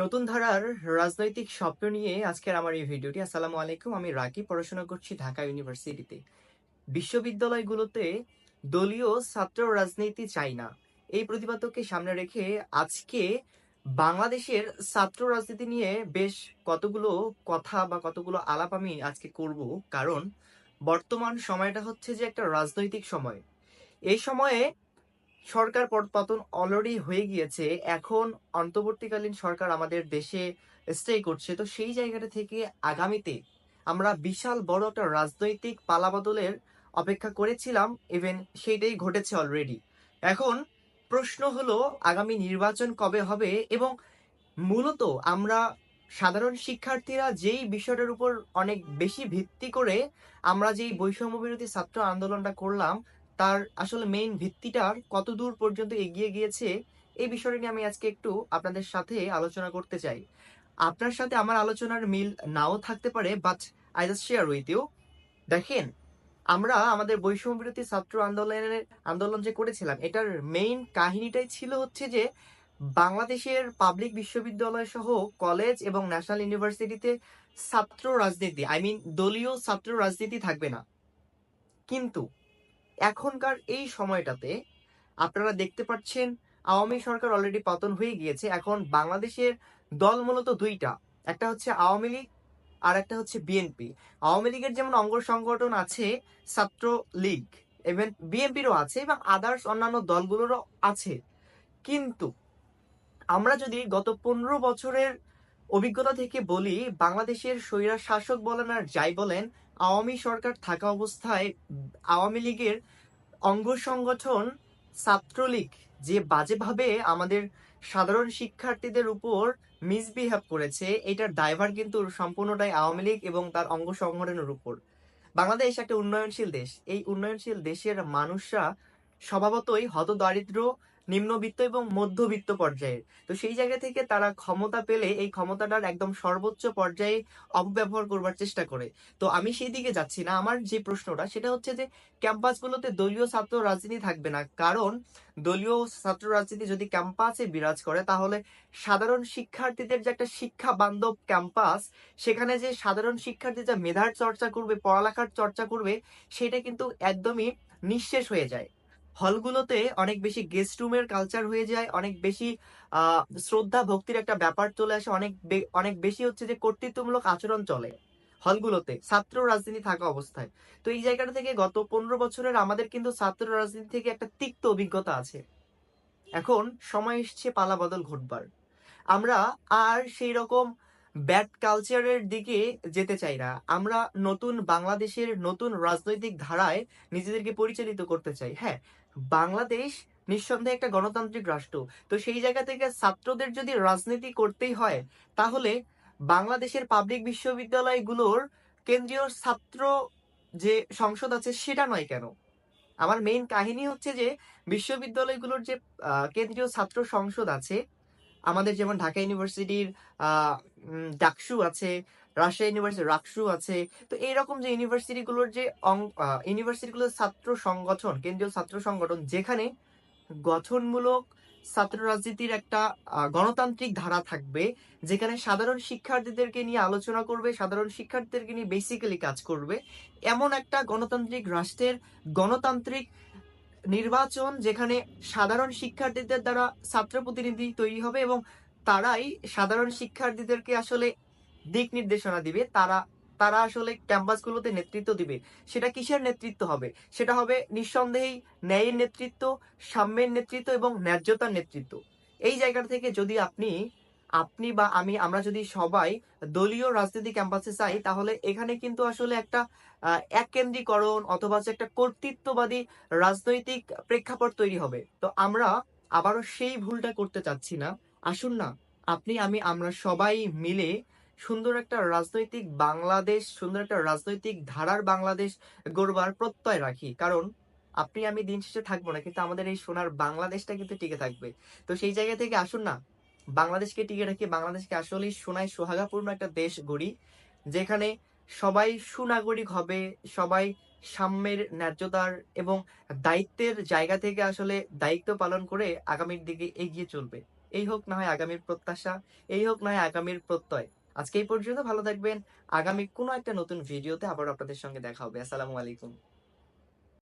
নতুন ধারার রাজনৈতিক স্বপ্ন নিয়ে আজকের আমার এই ভিডিওটি। আসসালামু আলাইকুম, আমি রাকি পড়াশোনা করছি ঢাকা ইউনিভার্সিটিতে। বিশ্ববিদ্যালয়গুলোতে দলীয় ছাত্র রাজনীতি চাই না। এই প্রতিপাদ্যকে সামনে রেখে আজকে বাংলাদেশের ছাত্র রাজনীতি নিয়ে বেশ কতগুলো কথা বা কতগুলো আলাপ আমি আজকে করব। কারণ বর্তমান সময়টা হচ্ছে যে একটা রাজনৈতিক সময়। এই সময়ে সরকার পট- পতন অলরেডি হয়ে গিয়েছে, এখন অন্তর্বর্তীকালীন সরকার আমাদের দেশে স্টে করছে। তো সেই জায়গাটা থেকে আগামীতে আমরা বিশাল বড় একটা রাজনৈতিক পালাবদলের অপেক্ষা করেছিলাম ইভেন সেইটাই ঘটেছে অলরেডি এখন প্রশ্ন হলো, আগামী নির্বাচন কবে হবে? এবং মূলত আমরা সাধারণ শিক্ষার্থীরা যেই বিষয়টার উপর অনেক বেশি ভিত্তি করে আমরা যেই বৈষম্য বিরোধী ছাত্র আন্দোলনটা করলাম তার আসলে মেইন ভিত্তিটার কত দূর পর্যন্ত এগিয়ে গিয়েছে, এই বিষয়টা নিয়ে আমি আজকে একটু আপনাদের সাথে আলোচনা করতে চাই। আপনার সাথে আমার আলোচনার মিল নাও থাকতে পারে but I just share with you দেখেন, আমরা আমাদের বৈষম্য বিরোধী ছাত্র আন্দোলনের, আন্দোলন যে করেছিলাম, এটার মেইন কাহিনীটাই ছিল হচ্ছে যে, বাংলাদেশের পাবলিক বিশ্ববিদ্যালয় সহ কলেজ এবং ন্যাশনাল ইউনিভার্সিটিতে ছাত্র রাজনীতি আই মিন দলীয় ছাত্র রাজনীতি থাকবে না। কিন্তু এখনকার এই সময়টাতে আপনারা দেখতে পাচ্ছেন আওয়ামী সরকার অলরেডি পতন হয়ে গিয়েছে। এখন বাংলাদেশের দল মূলত দুইটা, একটা হচ্ছে আওয়ামী লীগ আর একটা হচ্ছে বিএনপি আওয়ামী লীগের যেমন অঙ্গ সংগঠন আছে ছাত্র লীগ ইভেন বিএনপিরও আছে এবং আদার্স অন্যান্য দলগুলোরও আছে। কিন্তু আমরা যদি গত পনেরো বছরের অভিজ্ঞতা থেকে বলি, বাংলাদেশের স্বৈরা শাসক বলেন আর যাই বলেন আওয়ামী সরকার থাকা অবস্থায় আওয়ামী লীগের অঙ্গ সংগঠন ছাত্রলীগ যে বাজেভাবে আমাদের সাধারণ শিক্ষার্থীদের উপর মিসবিহেভ করেছে, এটার দায়ভার কিন্তু সম্পূর্ণটাই আওয়ামী লীগ এবং তার অঙ্গ সংগঠনের উপর। বাংলাদেশ একটা উন্নয়নশীল দেশ। এই উন্নয়নশীল দেশের মানুষরা স্বভাবতই হতদারিদ্র নিম্নবিত্ত এবং মধ্যবিত্ত পর্যায়ের। তো সেই জায়গা থেকে তারা ক্ষমতা পেলে এই ক্ষমতাটার একদম সর্বোচ্চ পর্যায়ে অপব্যবহার করবার চেষ্টা করে। তো আমি সেই দিকে যাচ্ছি না। আমার যে প্রশ্নটা, সেটা হচ্ছে যে ক্যাম্পাসগুলোতে দলীয় ছাত্র রাজনীতি থাকবে না। কারণ দলীয় ছাত্র রাজনীতি যদি ক্যাম্পাসে বিরাজ করে, তাহলে সাধারণ শিক্ষার্থীদের যে একটা শিক্ষা বান্ধব ক্যাম্পাস, সেখানে যে সাধারণ শিক্ষার্থী যা মেধার চর্চা করবে, পড়ালেখার চর্চা করবে, সেটা কিন্তু একদমই নিঃশেষ হয়ে যায়। হলগুলোতে অনেক বেশি গেস্ট রুমের কালচার হয়ে যায়, অনেক বেশি শ্রদ্ধা ভক্তির একটা ব্যাপার চলে আসে, অনেক অনেক বেশি হচ্ছে যে কর্তৃত্বমূলক আচরণ চলে হলগুলোতে, ছাত্র রাজনীতি থাকা অবস্থায়। তো এই জায়গাটা থেকে গত পনেরো বছরের আমাদের কিন্তু ছাত্র রাজনীতি থেকে একটা তিক্ত অভিজ্ঞতা আছে। এখন সময় এসছে পালা বদল ঘটবার। আমরা আর সেই রকম ব্যাড কালচারের দিকে যেতে চাই না। আমরা নতুন বাংলাদেশের নতুন রাজনৈতিক ধারায় নিজেদেরকে পরিচালিত করতে চাই। হ্যাঁ বাংলাদেশ নিঃসন্দেহে একটা গণতান্ত্রিক রাষ্ট্র। তো সেই জায়গা থেকে ছাত্রদের যদি রাজনীতি করতেই হয়, তাহলে বাংলাদেশের পাবলিক বিশ্ববিদ্যালয়গুলোর কেন্দ্রীয় ছাত্র যে সংসদ আছে, সেটা নয় কেন? আমার মেইন কাহিনী হচ্ছে যে, বিশ্ববিদ্যালয়গুলোর যে কেন্দ্রীয় ছাত্র সংসদ আছে আমাদের যেমন ঢাকা ইউনিভার্সিটির ডাকসু আছে, রাজশাহী ইউনিভার্সিটি রাকসু আছে, তো এইরকম যে ইউনিভার্সিটিগুলোর যে ইউনিভার্সিটিগুলোর ছাত্র সংগঠন, কেন্দ্রীয় ছাত্র সংগঠন, যেখানে গঠনমূলক ছাত্র রাজনীতির একটা গণতান্ত্রিক ধারা থাকবে, যেখানে সাধারণ শিক্ষার্থীদেরকে নিয়ে আলোচনা করবে, সাধারণ শিক্ষার্থীদেরকে নিয়ে বেসিক্যালি কাজ করবে, এমন একটা গণতান্ত্রিক রাষ্ট্রের গণতান্ত্রিক নির্বাচন যেখানে সাধারণ শিক্ষার্থীদের দ্বারা ছাত্র প্রতিনিধি তৈরি হবে এবং তারাই সাধারণ শিক্ষার্থীদেরকে আসলে দিক নির্দেশনা দিবে, তারা তারা আসলে ক্যাম্পাসগুলোতে নেতৃত্ব দিবে। সেটা কিসের নেতৃত্ব হবে? সেটা হবে নিঃসন্দেহেই ন্যায়ের নেতৃত্ব, সাম্যের নেতৃত্ব এবং ন্যায্যতার নেতৃত্ব। এই জায়গা থেকে যদি আপনি আপনি বা আমি, আমরা যদি সবাই দলীয় রাজনীতি ক্যাম্পাসে চাই, তাহলে এখানে কিন্তু আসলে একটা এককেন্দ্রীকরণ অথবা একটা কর্তৃত্ববাদী রাজনৈতিক প্রেক্ষাপট তৈরি হবে। তো আমরা আবারও সেই ভুলটা করতে চাচ্ছি না। আসুন না, আপনি, আমি, আমরা সবাই মিলে সুন্দর একটা রাজনৈতিক বাংলাদেশ, সুন্দর একটা রাজনৈতিক ধারার বাংলাদেশ গড়বার প্রত্যয় রাখি। কারণ আপনি, আমি দিন শেষে থাকব না, কিন্তু আমাদের এই সোনার বাংলাদেশটা কিন্তু টিকে থাকবে। তো সেই জায়গা থেকে আসুন না বাংলাদেশকে টিকে রাখি বাংলাদেশকে আসলেই সোনায় সোহাগাপূর্ণ একটা দেশ গড়ি, যেখানে সবাই সুনাগরিক হবে, সবাই সাম্যের ন্যায্যতার এবং দায়িত্বের জায়গা থেকে আসলে দায়িত্ব পালন করে আগামীর দিকে এগিয়ে চলবে। এই হোক না হয় আগামীর প্রত্যাশা, এই হোক না হয় আগামীর প্রত্যয়। আজকে এই পর্যন্ত ভালো থাকবেন। আগামী কোনো একটা নতুন ভিডিওতে আবার আপনাদের সঙ্গে দেখা হবে। আসসালামু আলাইকুম।